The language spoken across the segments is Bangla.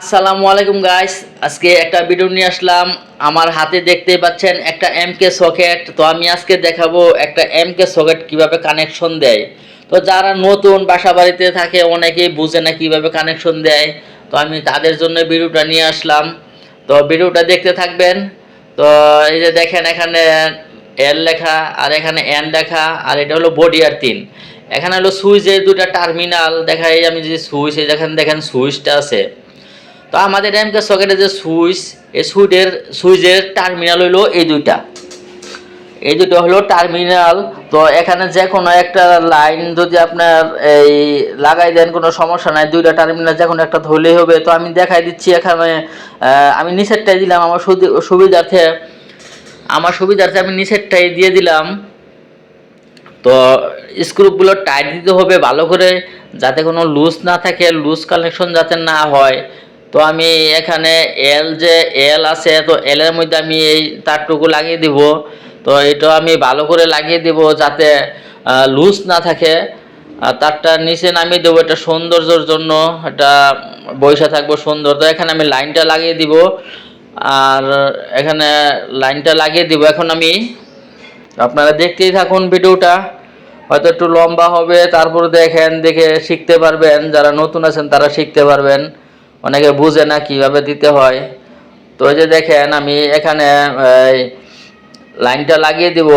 আসসালামু আলাইকুম গাইস আজকে একটা ভিডিও নিয়ে আসলাম। আমার হাতে দেখতে পাচ্ছেন একটা এমকে সকেট তো আমি আজকে দেখাবো একটা এমকে সকেট কীভাবে কানেকশন দেয়। তো যারা নতুন বাসা বাড়িতে থাকে, অনেকেই বুঝে না কীভাবে কানেকশন দেয়। তো আমি তাদের জন্য ভিডিওটা নিয়ে আসলাম। তো ভিডিওটা দেখতে থাকবেন। তো এই যে দেখেন, এখানে এল লেখা, আর এখানে এন লেখা, আর এটা হলো বডি আর তিন এখানে হলো সুইচের দুটা টার্মিনাল দেখাই, আমি যে সুইচ এই যেখানে দেখেন সুইচটা আছে। তো আমাদের এমকে সকেটের যে সুইচ, এই সুইচের সুইচের টার্মিনাল হলো এই দুইটা। এই দুটো হলো টার্মিনাল তো এখানে যে কোনো একটা লাইন যদি আপনার এই লাগাই দেন, কোনো সমস্যা নাই, দুইটা টার্মিনাল যে কোনো একটা ধরলেই হবে। তো আমি দেখাই দিচ্ছি এখানে আমি নিচেরটাই দিলাম আমার সুবিধার্থে। আমার সুবিধার্থে আমি নিচেরটাই দিয়ে দিলাম। তো স্ক্রুপগুলো টাইট দিতে হবে ভালো করে, যাতে কোনো লুজ না থাকে লুজ কানেকশন যাতে না হয়। তো আমি এখানে এল যে এল আছে, তো এলের মধ্যে আমি এই তারটুকু লাগিয়ে দিব। তো এটা আমি ভালো করে লাগিয়ে দিব যাতে লুজ না থাকে। তারটা নিচে নামিয়ে দেবো, এটা সৌন্দর্যর জন্য। এটা বৈশা থাকব সুন্দর। তো এখানে আমি লাইনটা লাগিয়ে দিব। আর এখানে লাইনটা লাগিয়ে দিব এখন আমি। আপনারা দেখতেই থাকুন ভিডিওটা। হয়তো একটু লম্বা হবে, তারপর দেখেন, দেখে শিখতে পারবেন। যারা নতুন আছেন, তারা শিখতে পারবেন। অনেকে বুঝে না কীভাবে দিতে হয়। তো যে দেখেন, আমি এখানে লাইনটা লাগিয়ে দিব।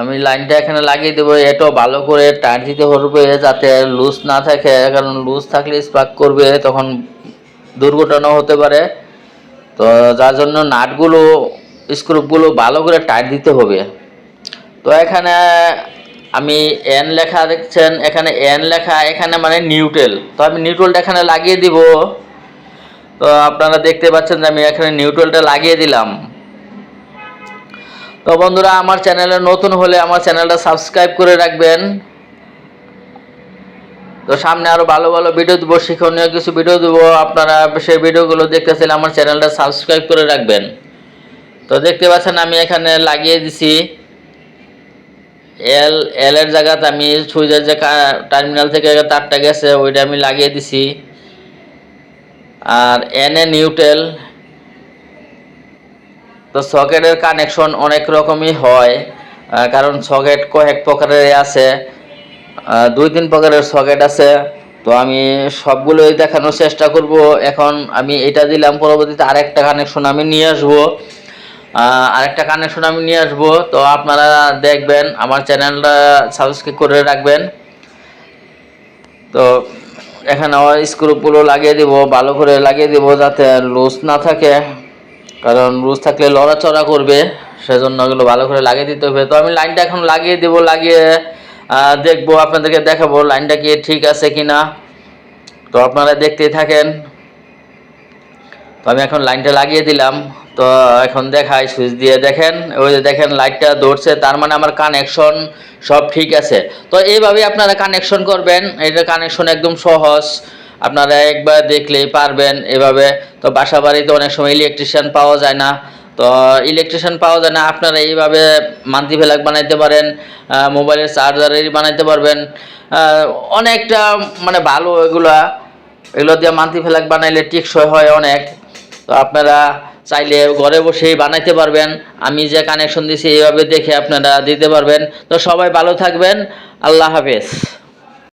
আমি লাইনটা এখানে লাগিয়ে দেবো এটাও ভালো করে টাইট দিতে হবে যাতে লুজ না থাকে। কারণ লুজ থাকলে স্পার্ক করবে, তখন দুর্ঘটনা হতে পারে। তো যার জন্য নাটগুলো স্ক্রুপগুলো ভালো করে টাইট দিতে হবে। তো এখানে আমি এন লেখা দেখছেন, এখানে এন লেখা, এখানে মানে নিউট্রেল তো আমি নিউট্রেলটা এখানে লাগিয়ে দিব। তো আপনারা দেখতে পাচ্ছেন যে আমি এখানে নিউট্রেলটা লাগিয়ে দিলাম। তো বন্ধুরা, আমার চ্যানেলে নতুন হলে আমার চ্যানেলটা সাবস্ক্রাইব করে রাখবেন। তো সামনে আরও ভালো ভালো ভিডিও দেবো, শিক্ষণীয় কিছু ভিডিও দেবো। আপনারা সেই ভিডিওগুলো দেখতে চাইলে আমার চ্যানেলটা সাবস্ক্রাইব করে রাখবেন। তো দেখতে পাচ্ছেন আমি এখানে লাগিয়ে দিছি। এল এল এর জায়গাতে আমি সুইচের যে টার্মিনাল থেকে তারটা গেছে, ওইটা আমি লাগিয়ে দিছি। আর এন এ নিউটেল তো সকেটের কানেকশন অনেক রকমই হয় কারণ সকেট কয়েক প্রকারের আছে। দুই তিন প্রকারের সকেট আছে। তো আমি সবগুলোই দেখানোর চেষ্টা করব। এখন আমি এটা দিলাম, পরবর্তীতে আরেকটা কানেকশন আমি নিয়ে আসব। আরেকটা কানেকশন আমি নিয়ে আসব। তো আপনারা দেখবেন, আমার চ্যানেলটা সাবস্ক্রাইব করে রাখবেন। তো এখানে স্ক্রুপগুলো লাগিয়ে দিব, ভালো করে লাগিয়ে দিব যাতে লুজ না থাকে। কারণ লুজ থাকলে লড়াচড়া করবে, সেজন্য ওগুলো ভালো করে লাগিয়ে দিতে হবে। তো আমি লাইনটা এখন লাগিয়ে দেবো, লাগিয়ে দেখব, আপনাদেরকে দেখাবো লাইনটা কি ঠিক আছে কি না তো আপনারা দেখতেই থাকেন। তো আমি এখন লাইনটা লাগিয়ে দিলাম। তো এখন দেখাই, সুইচ দিয়ে দেখেন। ওই যে দেখেন, লাইটটা দৌড়ছে তার মানে আমার কানেকশন সব ঠিক আছে। তো এইভাবে আপনারা কানেকশন করবেন। এটা কানেকশন একদম সহজ। আপনারা একবার দেখলেই পারবেন এভাবে। তো বাসা বাড়িতে অনেক সময় ইলেকট্রিশিয়ান পাওয়া যায় না। তো ইলেকট্রিশিয়ান পাওয়া যায় না, আপনারা এইভাবে মান্তি ফেলাক বানাইতে পারেন মোবাইলের চার্জারের বানাইতে পারবেন। অনেকটা মানে ভালো এগুলা। এগুলো দিয়ে মান্তি ফেলাক বানাইলে টিকসই হয় অনেক। তো আপনারা চাইলে ঘরে বসেই বানাইতে পারবেন। আমি যে কানেকশন দিছি, এইভাবে দেখে আপনারা দিতে পারবেন। তো সবাই ভালো থাকবেন। আল্লাহ হাফেজ।